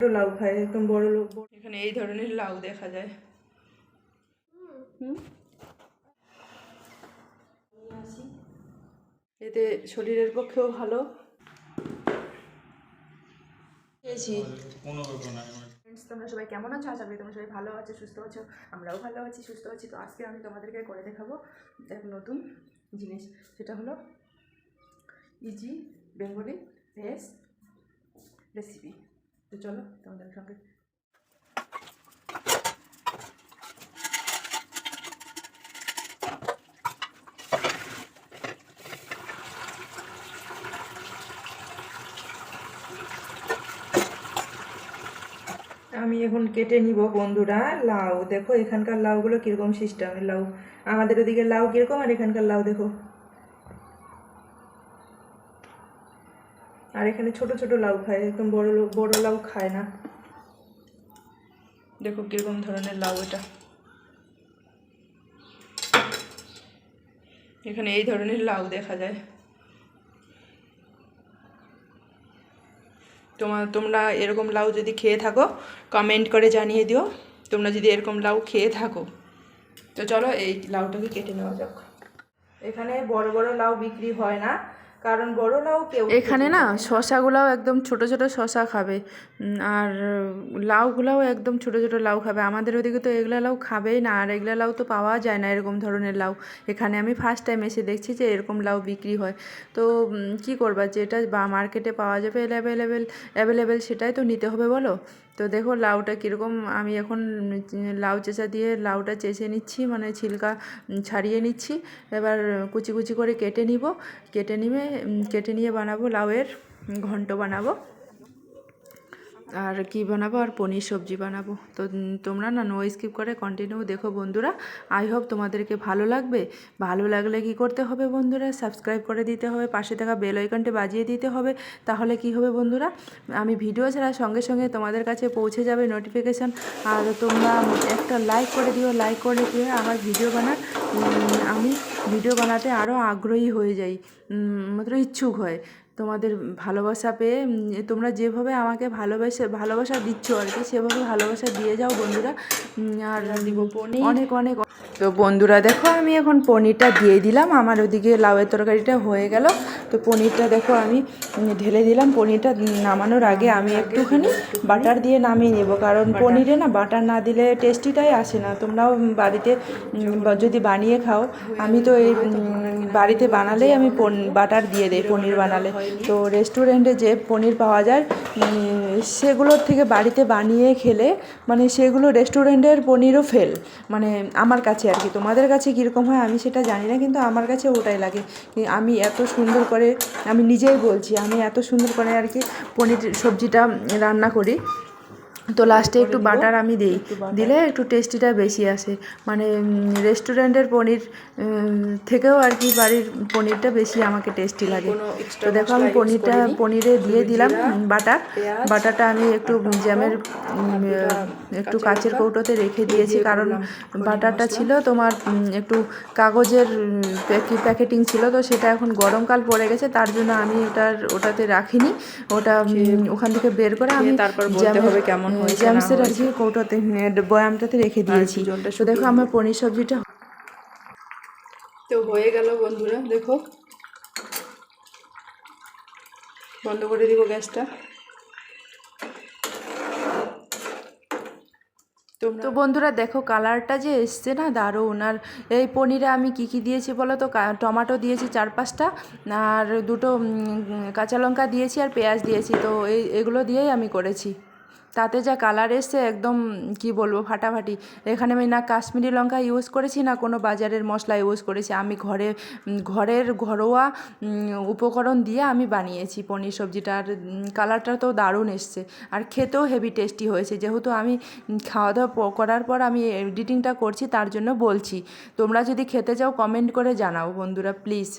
ছোট লাউ খায় একদম বড় লোক এখানে এই ধরনের লাউ দেখা যায়। হুম। এতে শরীরের পক্ষেও ভালো। খেয়েছি। তোমরা সবাই কেমন আছো? আশা করি তোমরা সবাই ভালো আছো সুস্থ আছো। আমরাও ভালো আছি সুস্থ আছি। তো আজকে আমি তোমাদেরকে করে দেখাবো এক নতুন জিনিস। সেটা হলো ইজি বেঙ্গলি ভেজ রেসিপি তো চলো, তোমাদের সঙ্গে। আমি এখন কেটে নিব বন্ধুরা, লাউ। দেখো, এখানকার লাউগুলো কীরকম সিস্টেমের লাউ। আমাদের ওদিকে লাউ কীরকম আর এখানকার লাউ, দেখো আর এখানে ছোট ছোট লাউ খায় একদম বড় বড় লাউ খায় না। দেখো কীরকম ধরনের লাউ এটা। এখানে এই ধরনের লাউ দেখা যায়। তোমার তোমরা এরকম লাউ যদি খেয়ে থাকো কমেন্ট করে জানিয়ে দিও। তোমরা যদি এরকম লাউ খেয়ে থাকো তো চলো এই লাউটাকে কেটে নেওয়া যাক। এখানে বড় বড় লাউ বিক্রি হয় না। কারণ বড় লাউ কেউ এখানে না শশাগুলাও একদম ছোট ছোট শশা খাবে। আর লাউগুলাও একদম ছোট ছোট লাউ খাবে। আমাদের ওদিকে তো এগুলা লাউ খাবেই না আর এগুলা লাউ তো পাওয়া যায় না এরকম ধরনের লাউ। এখানে আমি ফার্স্ট টাইম এসে দেখছি যে এরকম লাউ বিক্রি হয়। তো কি করবা? যেটা বা মার্কেটে পাওয়া যাবে অ্যাভেলেবেল অ্যাভেলেবেল সেটাই তো নিতে হবে বলো। তো দেখো লাউটা কীরকম, আমি এখন লাউ চেঁচা দিয়ে লাউটা চেঁচে নিচ্ছি মানে ছিলকা ছাড়িয়ে নিচ্ছি। এবার কুচি কুচি করে কেটে নিব। কেটে নিয়ে কেটে নিয়ে বানাবো লাউয়ের ঘন্ট বানাবো। আর কি বানাবো? আর পনির সবজি বানাবো। তো তোমরা না নো স্কিপ করে কন্টিনিউ দেখো বন্ধুরা। আই হোপ তোমাদেরকে ভালো লাগবে। ভালো লাগলে কি করতে হবে বন্ধুরা? সাবস্ক্রাইব করে দিতে হবে। পাশে থাকা বেল আইকনটি বাজিয়ে দিতে হবে। তাহলে কি হবে বন্ধুরা? আমি ভিডিও ছাড়া সঙ্গে সঙ্গে তোমাদের কাছে পৌঁছে যাবে নোটিফিকেশান আর তোমরা একটা লাইক করে দিও। লাইক করে দিয়ে আমার ভিডিও বানার। আমি ভিডিও বানাতে আরও আগ্রহী হয়ে যাই। মাত্র ইচ্ছুক হয়। তোমাদের ভালোবাসা পেয়ে তোমরা যেভাবে আমাকে ভালোবাসা ভালোবাসা দিচ্ছ আর কি সেভাবে ভালোবাসা দিয়ে যাও বন্ধুরা। আর দিব অনেক অনেক। তো বন্ধুরা দেখো আমি এখন পনিরটা দিয়ে দিলাম। আমার ওদিকে লাউয়ের তরকারিটা হয়ে গেল। তো পনিরটা দেখো আমি ঢেলে দিলাম। পনিরটা নামানোর আগে আমি একটুখানি বাটার দিয়ে নামিয়ে নেব। কারণ পনিরে না বাটার না দিলে টেস্টিটাই আসে না। তোমরাও বাড়িতে যদি বানিয়ে খাও আমি তো এই বাড়িতে বানালেই আমি বাটার দিয়ে দিই পনির বানালে। তো রেস্টুরেন্টে যে পনির পাওয়া যায় সেগুলোর থেকে বাড়িতে বানিয়ে খেলে মানে সেগুলো রেস্টুরেন্টের পনিরও ফেল। মানে আমার কাছে আর কি। তোমাদের কাছে কীরকম হয় আমি সেটা জানি না, কিন্তু আমার কাছে ওটাই লাগে। আমি এত সুন্দর করে, আমি নিজেই বলছি, আমি এত সুন্দর করে আর কি পনির সবজিটা রান্না করি। তো লাস্টে একটু বাটার আমি দিই। দিলে একটু টেস্টিটা বেশি আসে। মানে রেস্টুরেন্টের পনির থেকেও আর কি বাড়ির পনিরটা বেশি আমাকে টেস্টি লাগে। তো দেখো আমি পনিরটা পনিরে দিয়ে দিলাম বাটার বাটারটা আমি একটু জ্যামের একটু কাচের কৌটোতে রেখে দিয়েছি কারণ বাটারটা ছিল তোমার একটু কাগজের প্যাকেটিং ছিল তো সেটা এখন গরমকাল পড়ে গেছে তার জন্য আমি ওটার ওটাতে রাখিনি। ওটা ওখান থেকে বের করে আমি তারপর জ্যামের- হবে কেমন জ্যামসের আর কি কৌটোতে বয়ামটাতে রেখে দিয়েছি। তো দেখো আমার পনির সবজিটা। তো হয়ে গেল বন্ধুরা দেখো। বন্ধ করে দিব গ্যাসটা। তো বন্ধুরা দেখো কালারটা যে এসছে না দারুণ। আর এই পনিরে আমি কি কি দিয়েছি বলো তো? টমেটো দিয়েছি চার পাঁচটা আর দুটো কাঁচা লঙ্কা দিয়েছি আর পেঁয়াজ দিয়েছি। তো এই এগুলো দিয়েই আমি করেছি। তাতে যা কালার এসছে একদম, কি বলব, ফাটাফাটি। এখানে আমি না কাশ্মীরি লঙ্কা ইউজ করেছি, না কোনো বাজারের মশলা ইউজ করেছি। আমি ঘরে ঘরের ঘরোয়া উপকরণ দিয়ে আমি বানিয়েছি পনির সবজিটা। আর কালারটা তো দারুণ এসছে। আর খেতেও হেভি টেস্টি হয়েছে। যেহেতু আমি খাওয়া দাওয়া করার পর আমি এডিটিংটা করছি, তার জন্য বলছি। তোমরা যদি খেতে চাও কমেন্ট করে জানাও বন্ধুরা প্লিজ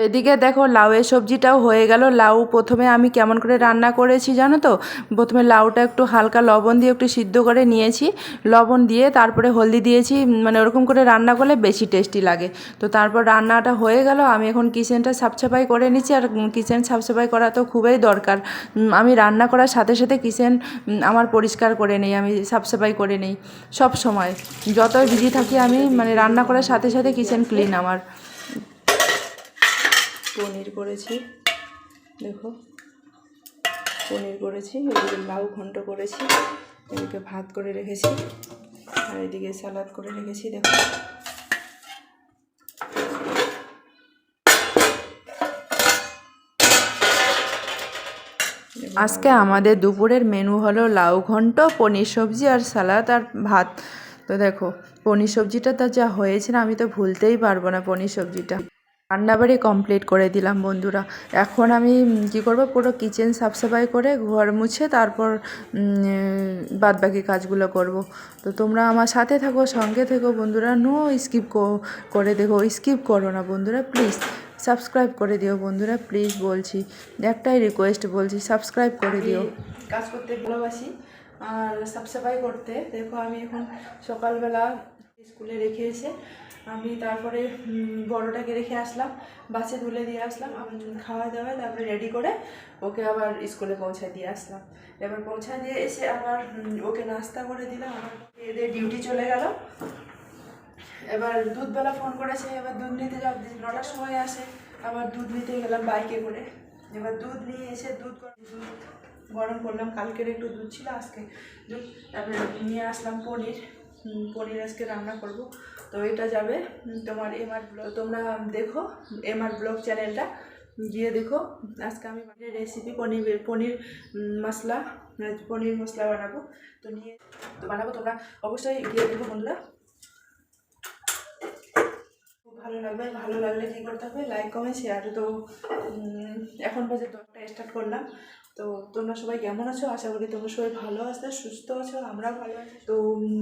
এদিকে দেখো লাউয়ের সবজিটাও হয়ে গেল। লাউ প্রথমে আমি কেমন করে রান্না করেছি জানো তো? প্রথমে লাউটা একটু হালকা লবণ দিয়ে একটু সিদ্ধ করে নিয়েছি। লবণ দিয়ে তারপরে হলদি দিয়েছি। মানে ওরকম করে রান্না করলে বেশি টেস্টি লাগে। তো তারপর রান্নাটা হয়ে গেল। আমি এখন কিচেনটা সাফসাফাই করে নিচ্ছি। আর কিচেন সাফসাফাই করা তো খুবই দরকার। আমি রান্না করার সাথে সাথে কিচেন আমার পরিষ্কার করে নেই। আমি সাফসাফাই করে নেই। সব সময়। যতই বিজি থাকি আমি মানে রান্না করার সাথে সাথে কিচেন ক্লিন আমার। পনির করেছি। দেখো, পনির করেছি, এদিকে লাউ ঘন্ট করেছি, এদিকে ভাত করে রেখেছি, আর এদিকে সালাদ করে রেখেছি, দেখো। আজকে আমাদের দুপুরের মেনু হলো লাউ ঘন্ট, পনির সবজি আর সালাদ আর ভাত। তো দেখো, পনির সবজিটা তো যা হয়েছে না, আমি তো ভুলতেই পারব না পনির সবজিটা। রান্নাবাড়ি কমপ্লিট করে দিলাম বন্ধুরা। এখন আমি কী করব, পুরো কিচেন সাফসাফাই করে ঘর মুছে তারপর বাদ বাকি কাজগুলো করব। তো তোমরা আমার সাথে থাকো, সঙ্গে থেকো বন্ধুরা। নো স্কিপ করে দেখো স্কিপ করো না বন্ধুরা প্লিজ সাবস্ক্রাইব করে দিও বন্ধুরা প্লিজ বলছি। একটাই রিকোয়েস্ট বলছি সাবস্ক্রাইব করে দিও। কাজ করতে ভালোবাসি, আর সাফসাফাই করতে। দেখো আমি এখন সকালবেলা স্কুলে রেখে এসে আমি তারপরে বড়টাকে রেখে আসলাম, বাসে তুলে দিয়ে আসলাম খাওয়া দাওয়া, তারপরে রেডি করে ওকে আবার স্কুলে পৌঁছায় দিয়ে আসলাম। এবার পৌঁছায় দিয়ে এসে আবার ওকে নাস্তা করে দিলাম আমার এদের ডিউটি চলে গেল। এবার দুধবেলা ফোন করেছে, এবার দুধ নিতে যাব নটার সময় আসে, আবার দুধ নিতে গেলাম বাইকে করে। এবার দুধ নিয়ে এসে দুধ দুধ গরম করলাম, কালকের একটু দুধ ছিল, আজকে দুধ। তারপরে নিয়ে আসলাম পনির পনির আজকে রান্না করব। তো এটা যাবে। তোমার এমআর ব্লগ তোমরা দেখো এমআর ব্লগ চ্যানেলটা গিয়ে দেখো। আজকে আমি রেসিপি পনির পনির মশলা পনির মশলা বানাবো। তো নিয়ে তো বানাবো তোমরা। অবশ্যই গিয়ে দেখো বন্ধুরা। ভালো লাগবে। ভালো লাগলে কী করতে হবে? লাইক কমেন্ট শেয়ার তো এখন পর্যন্ত একটা স্টার্ট করলাম। তো তোমরা সবাই কেমন আছো? আশা করি তোমরা সবাই ভালো আছো, সুস্থ আছো আমরা ভালো আছি। তো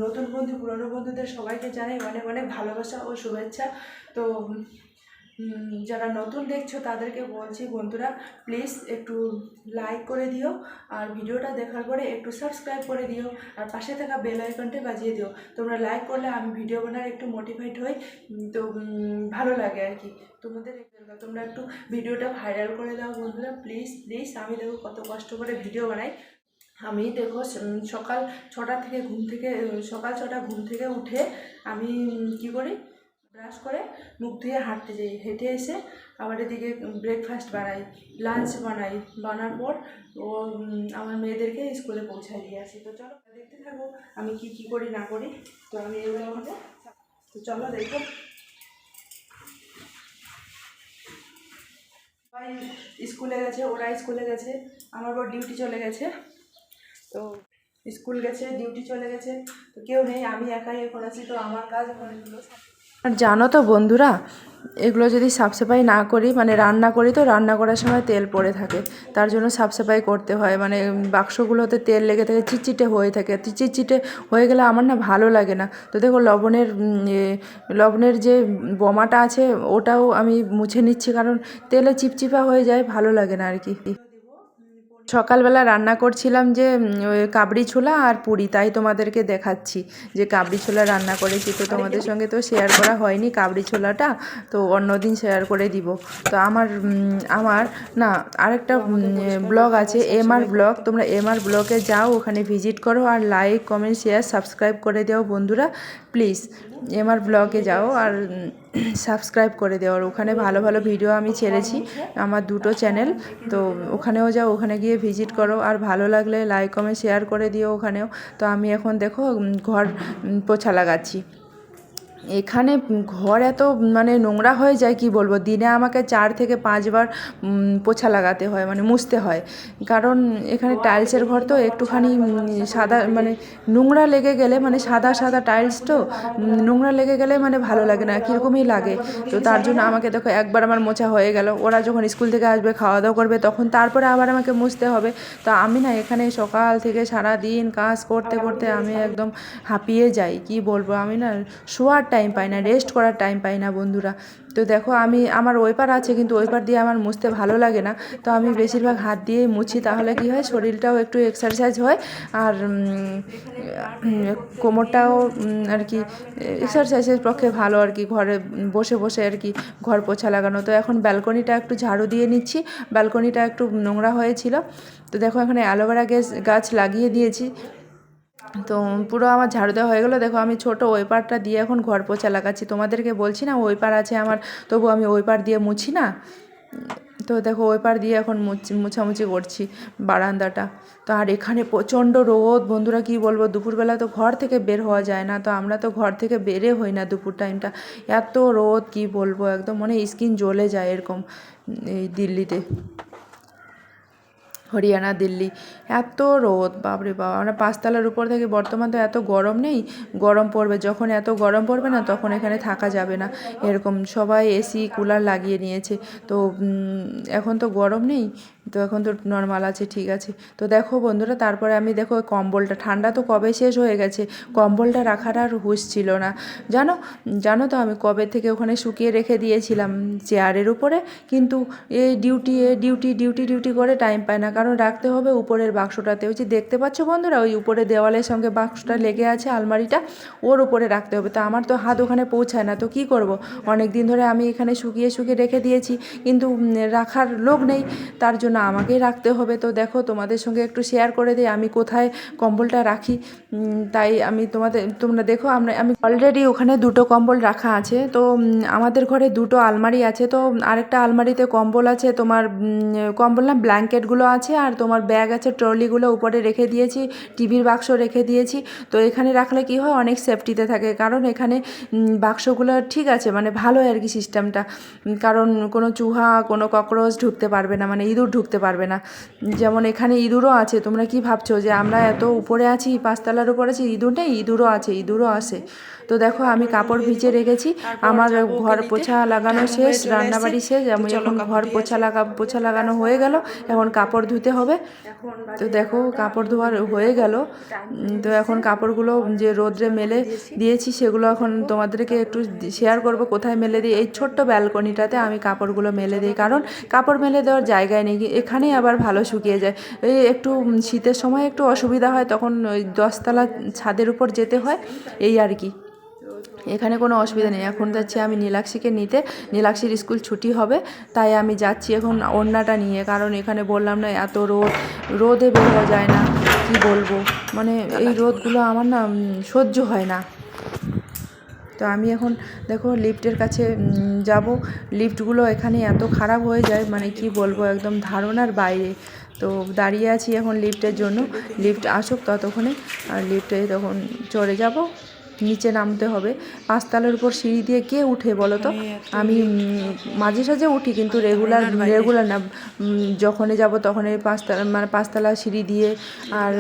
নতুন বন্ধু, পুরনো বন্ধুদের সবাইকে জানাই অনেক অনেক ভালোবাসা ও শুভেচ্ছা। তো যারা নতুন দেখছ তাদেরকে বলছি, বন্ধুরা প্লিজ একটু লাইক করে দিও আর ভিডিওটা দেখার পরে একটু সাবস্ক্রাইব করে দিও আর পাশে থাকা বেল আইকনটি বাজিয়ে দিও। তোমরা লাইক করলে আমি ভিডিও বানার একটু মোটিভেট হই তো ভালো লাগে আর কি। তোমাদের তোমরা একটু ভিডিওটা ভাইরাল করে দাও বন্ধুরা প্লিজ প্লিজ আমি দেখো কত কষ্ট করে ভিডিও বানাই। আমি দেখো সকাল ছটা থেকে ঘুম থেকে সকাল ছটা ঘুম থেকে উঠে আমি কী করি ব্রাশ করে মুখ ধুয়ে হাঁটতে যাই। হেঁটে এসে আবার এদিকে ব্রেকফাস্ট বানাই লাঞ্চ বানাই। বানার পর ও আমার মেয়েদেরকে স্কুলে পৌঁছায় দিয়ে আসি। তো চলো, দেখতে থাকো আমি কি কি করি, না করি। তো আমি এগুলো হলে তো চলো দেখো। সবাই স্কুলে গেছে, ওরা স্কুলে গেছে, আমার বর ডিউটি চলে গেছে। তো স্কুল গেছে ডিউটি চলে গেছে। তো কেউ নেই, আমি একাই এখন আছি, তো আমার কাজ এখন এগুলো আর জানো তো বন্ধুরা, এগুলো যদি সাফসাফাই না করি মানে রান্না করি তো রান্না করার সময় তেল পড়ে থাকে। তার জন্য সাফসাফাই করতে হয় মানে বাক্সগুলোতে তেল লেগে থাকে, চিটচিটে হয়ে থাকে। চিটচিটে হয়ে গেলে আমার না ভালো লাগে না। তো দেখো লবণের লবণের যে বোমাটা আছে, ওটাও আমি মুছে নিচ্ছি, কারণ তেলে চিপচিপা হয়ে যায়, ভালো লাগে না আর কি। সকালবেলা রান্না করছিলাম যে কাবড়ি ছোলা আর পুরি, তাই তোমাদেরকে দেখাচ্ছি যে কাবড়ি ছোলা রান্না করেছি। তো তোমাদের সঙ্গে তো শেয়ার করা হয়নি কাবড়ি ছোলাটা, তো অন্যদিন শেয়ার করে দিব। তো আমার আমার, না, আরেকটা ব্লগ আছে এম আর ব্লগ তোমরা এম আর ব্লগে যাও, ওখানে ভিজিট করো আর লাইক কমেন্ট শেয়ার সাবস্ক্রাইব করে দাও বন্ধুরা প্লিজ এম আর ব্লগে যাও আর সাবস্ক্রাইব করে দেওয়ার ওখানে ভালো ভালো ভিডিও আমি ছেড়েছি আমার দুটো চ্যানেল তো ওখানেও যাও, ওখানে গিয়ে ভিজিট করো। আর ভালো লাগলে লাইক কমেন্ট শেয়ার করে দিও ওখানেও। তো আমি এখন দেখো ঘর পোছা লাগাচ্ছি। এখানে ঘর এত মানে নোংরা হয়ে যায়, কি বলব? দিনে আমাকে চার থেকে পাঁচবার পোছা লাগাতে হয় মানে মুছতে হয়। কারণ এখানে টাইলসের ঘর তো একটুখানি সাদা মানে নোংরা লেগে গেলে মানে সাদা সাদা টাইলস তো নোংরা লেগে গেলে মানে ভালো লাগে না, কীরকমই লাগে? তো তার জন্য আমাকে দেখো, একবার আমার মোছা হয়ে গেল। ওরা যখন স্কুল থেকে আসবে খাওয়া দাওয়া করবে, তখন তারপরে আবার আমাকে মুছতে হবে। তো আমি না এখানে সকাল থেকে সারা দিন কাজ করতে করতে আমি একদম হাঁপিয়ে যাই, কি বলব? আমি না শোয়ার টাইম পাই না রেস্ট করার টাইম পাই না বন্ধুরা। তো দেখো আমি, আমার ওইপার আছে, কিন্তু ওইপার দিয়ে আমার মুছতে ভালো লাগে না। তো আমি বেশিরভাগ হাত দিয়েই মুছি, তাহলে কি হয়? শরীরটাও একটু এক্সারসাইজ হয়, আর কোমরটাও আর কি এক্সারসাইজের পক্ষে ভালো আর কি। ঘরে বসে বসে আর কি, ঘর পোছা লাগানো। তো এখন ব্যালকনিটা একটু ঝাড়ু দিয়ে নিচ্ছি। ব্যালকনিটা একটু নোংরা হয়েছিল। তো দেখো এখানে অ্যালোভেরা গাছ গাছ লাগিয়ে দিয়েছি। তো পুরো আমার ঝাড়ু দেওয়া হয়ে গেলো। দেখো আমি ছোটো ওইপারটা দিয়ে এখন ঘর পোছা লাগাচ্ছি। তোমাদেরকে বলছি না, ওই পার আছে আমার, তবু আমি ওই পার দিয়ে মুছি না? তো দেখো ওই পার দিয়ে এখন মুছি, মুছামুছি করছি বারান্দাটা। তো আর এখানে প্রচণ্ড রোদ, বন্ধুরা কি বলব, দুপুরবেলা তো ঘর থেকে বের হওয়া যায় না। তো আমরা তো ঘর থেকে বেরে হই না দুপুর টাইমটা। এত রোদ, কি বলব, একদম মনে স্কিন জ্বলে যায় এরকম, এই দিল্লিতে। হরিয়ানা, দিল্লি। এত রোদ, বাপরে বাবা আমরা পাঁচতলার উপর থেকে বর্তমান তো এত গরম নেই, গরম পড়বে। যখন এত গরম পড়বে না, তখন এখানে থাকা যাবে না। এরকম সবাই এসি, কুলার লাগিয়ে নিয়েছে। তো এখন তো গরম নেই। তো এখন তো নর্মাল আছে, ঠিক আছে। তো দেখো বন্ধুরা, তারপরে আমি দেখো কম্বলটা, ঠান্ডা তো কবে শেষ হয়ে গেছে, কম্বলটা রাখার আর হুঁশ ছিল না। জানো জানো তো আমি কবে থেকে ওখানে শুকিয়ে রেখে দিয়েছিলাম চেয়ারের উপরে, কিন্তু এই ডিউটি এ ডিউটি ডিউটি ডিউটি করে টাইম পায় না। কারণ রাখতে হবে উপরের বাক্সটাতে। ওই দেখতে পাচ্ছ বন্ধুরা, ওই উপরে দেওয়ালের সঙ্গে বাক্সটা লেগে আছে, আলমারিটা, ওর উপরে রাখতে হবে। তো আমার তো হাত ওখানে পৌঁছায় না, তো কি করব? অনেক দিন ধরে আমি এখানে শুকিয়ে শুকিয়ে রেখে দিয়েছি, কিন্তু রাখার লোক নেই, তার জন্য আমাকেই রাখতে হবে। তো দেখো, তোমাদের সঙ্গে একটু শেয়ার করে দিই, আমি কোথায় কম্বলটা রাখি। তাই আমি তোমাদের, তোমরা দেখো, আমরা, আমি অলরেডি ওখানে দুটো কম্বল রাখা আছে। তো আমাদের ঘরে দুটো আলমারি আছে। তো, আরেকটা আলমারিতে কম্বল আছে, তোমার কম্বল না, ব্ল্যাঙ্কেটগুলো আছে আর তোমার ব্যাগ আছে, ট্রলিগুলো উপরে রেখে দিয়েছি, টিভির বাক্স রেখে দিয়েছি। তো এখানে রাখলে কি হয়, অনেক সেফটিতে থাকে। কারণ এখানে বাক্সগুলো ঠিক আছে মানে ভালো আর কি সিস্টেমটা কারণ কোনো চুহা, কোনো ককরোচ ঢুকতে পারবে না মানে ইঁদুর ঢুকতে পারবে না। যেমন এখানে ইঁদুরও আছে, তোমরা কি ভাবছ যে আমরা এত উপরে আছি, পাঁচতলার উপরে আছি, ইঁদুর নেই? ইঁদুরও আছে, ইঁদুরও আসে তো দেখো আমি কাপড় ভিজে রেখেছি। আমার ঘর পোছা লাগানো শেষ রান্নাবাড়ি শেষ। আমি এখন ঘর পোছা লাগা পোছা লাগানো হয়ে গেল। এখন কাপড় ধুতে হবে। তো দেখো কাপড় ধোয়ার হয়ে গেল। তো এখন কাপড়গুলো যে রোদ্রে মেলে দিয়েছি। সেগুলো এখন তোমাদেরকে একটু শেয়ার করব কোথায় মেলে দিই। এই ছোট্ট ব্যালকনিটাতে আমি কাপড়গুলো মেলে দিই। কারণ কাপড় মেলে দেওয়ার জায়গায় নেই এখানেই আবার ভালো শুকিয়ে যায়। এই একটু শীতের সময় একটু অসুবিধা হয় তখন ওই দশতলা ছাদের উপর যেতে হয়। এই আর কি। এখানে কোনো অসুবিধা নেই। এখন যাচ্ছি আমি নীলাক্ষীকে নিতে। নীলাক্ষীর স্কুল ছুটি হবে, তাই আমি যাচ্ছি এখন ওড়নাটা নিয়ে। কারণ এখানে বললাম না, এত রোদ, রোদে বের হওয়া যায় না, কি বলব? মানে এই রোদগুলো আমার না সহ্য হয় না। তো আমি এখন দেখো লিফটের কাছে যাব। লিফটগুলো এখানে এত খারাপ হয়ে যায় মানে কি বলব, একদম ধারণার বাইরে। তো দাঁড়িয়ে আছি এখন লিফটের জন্য। লিফট আসুক ততক্ষণে, আর লিফটে তখন চড়ে যাব। নিচে নামতে হবে। পাঁচতলার উপর সিঁড়ি দিয়ে কে উঠে বলো তো? আমি মাঝে সাঝে উঠি কিন্তু রেগুলার রেগুলার না। যখনই যাব তখনই পাঁচতলা মানে পাঁচতলা সিঁড়ি দিয়ে আর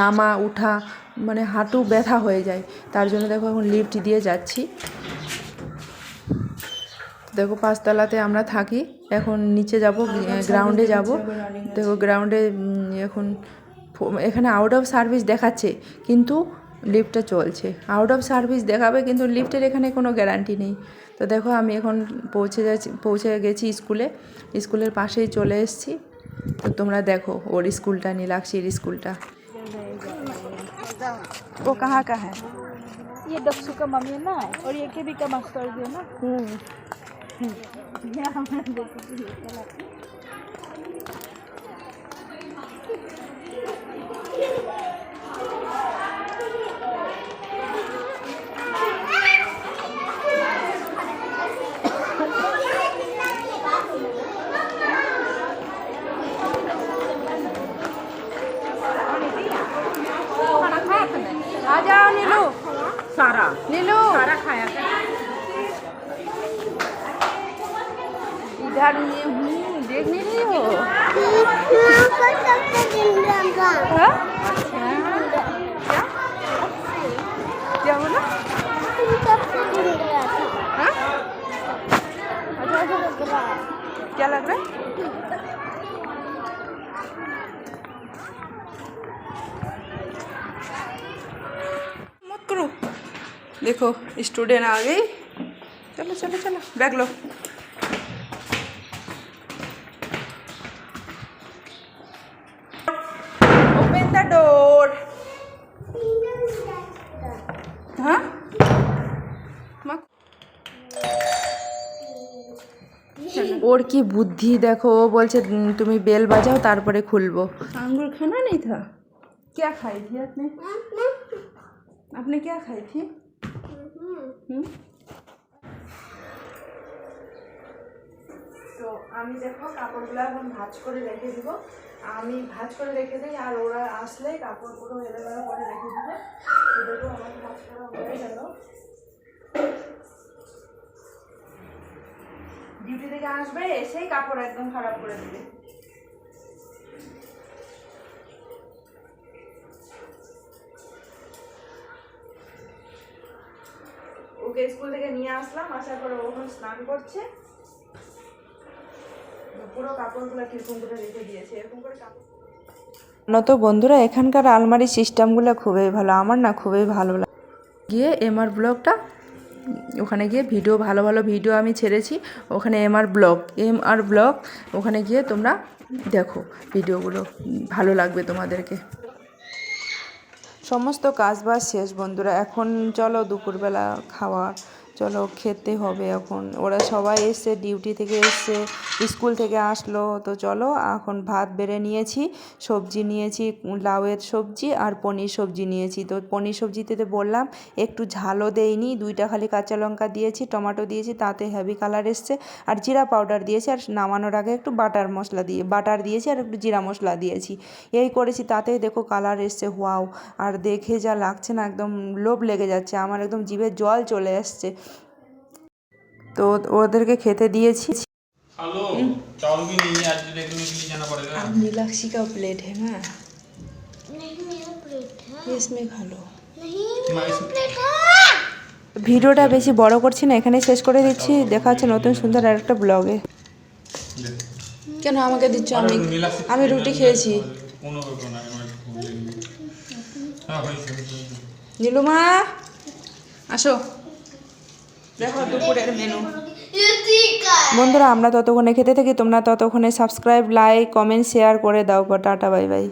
নামা উঠা মানে হাঁটু ব্যথা হয়ে যায়। তার জন্য দেখো এখন লিফট দিয়ে যাচ্ছি। দেখো পাঁচতলাতে আমরা থাকি। এখন নিচে যাব গ্রাউন্ডে যাব। দেখো গ্রাউন্ডে এখন এখানে আউট অফ সার্ভিস দেখাচ্ছে। কিন্তু লিফটটা চলছে আউট অফ সার্ভিস দেখাবে কিন্তু লিফটের এখানে কোনো গ্যারান্টি নেই তো দেখো আমি এখন পৌঁছে যাচ্ছি পৌঁছে গেছি স্কুলে স্কুলের পাশেই চলে এসেছি তো তোমরা দেখো ওর স্কুলটা নীলাক্ষীর স্কুলটা ও কাহা কা হ্যাঁ ये दक्षु का मम्मी है ना और ये के भी का मास्टर भी है ना ये आ जाओ नीलू। सारा। नीलू। सारा खाया इधर नहीं हूँ देख नहीं रही हो? हाँ? क्या क्या बोला? हाँ? क्या लग रहा है? देखो स्टूडेंट आ गई चलो चलो चलो बैग लो ओपन द डोर हाँ মা- ওর কি বুদ্ধি দেখো ও বলছে "উম, তুমি বেল বাজাও তারপরে খুলবো अंगूर खाना नहीं था क्या खाई थी आपने आपने क्या खाई थी হুম? তো আমি দেখো কাপড়গুলো এখন ভাঁজ করে রেখে দিব। আমি ভাঁজ করে রেখে দিই আর ওরা আসলে কাপড়গুলো এলোমেলো করে রেখে দিবে। তো দেখো আমার ভাঁজ করা হয়ে গেল। ডিউটি থেকে আসবে, এসেই কাপড় একদম খারাপ করে দেবে। ওকে স্কুল থেকে নিয়ে আসলাম, আসার পরে ও এখন স্নান করছে। পুরো কাপড়গুলো কীরকম করে রেখে দিয়েছে, এরকম করে কাপড় তো বন্ধুরা, এখানকার আলমারি সিস্টেমগুলো খুবই ভালো। আমার না খুবই ভালো লাগে গিয়ে এমআর ব্লগটা, ওখানে গিয়ে ভিডিও, ভালো ভালো ভিডিও আমি ছেড়েছি। ওখানে MR blog M R blog, ওখানে গিয়ে তোমরা দেখো ভিডিওগুলো। ভালো লাগবে তোমাদেরকে। সমস্ত কাজ বাজ শেষ, বন্ধুরা। এখন চলো দুপুরবেলা খাওয়া, চলো খেতে হবে এখন। ওরা সবাই এসে ডিউটি থেকে এসছে স্কুল থেকে আসলো। তো চলো, এখন ভাত বেড়ে নিয়েছি, সবজি নিয়েছি, লাউয়ের সবজি আর পনির সবজি নিয়েছি। তো পনির সবজিতে বললাম, একটু ঝালও দেইনি, দুইটা খালি কাঁচা লঙ্কা দিয়েছি, টমেটো দিয়েছি, তাতে হেভি কালার এসছে, আর জিরা পাউডার দিয়েছি, আর নামানোর আগে একটু বাটার মশলা দিয়ে বাটার দিয়েছি আর একটু জিরা মশলা দিয়েছি। এই করেছি, তাতেই দেখো কালার এসছে ওয়াও আর দেখে যা লাগছে না, একদম লোভ লেগে যাচ্ছে, আমার একদম জিভে জল চলে আসছে। তো ওদেরকে খেতে দিয়েছি। हेलो चावल भी नहीं है आज लेने के लिए जाना पड़ेगा नीलाक्षी का प्लेट है ना नहीं मेरा प्लेट है इसमें खा लो नहीं तुम्हारे प्लेट है ভিডিওটা বেশি বড় করছি না এখানেই শেষ করে দিচ্ছি দেখা হচ্ছে নতুন সুন্দর আর একটা ব্লগে কেন আমাকে দিচ্ছ আমি আমি রুটি খেয়েছি কোনো ব্যাপার না আমার হ্যাঁ হয়েছে হয়েছে নীলুমা আসো দেখো দুপুরের মেনু ये ठीक है বন্ধুরা, আমরা ততক্ষণে খেতে থাকি, তোমরা ততক্ষণে সাবস্ক্রাইব লাইক কমেন্ট শেয়ার করে দাও টাটা বাই বাই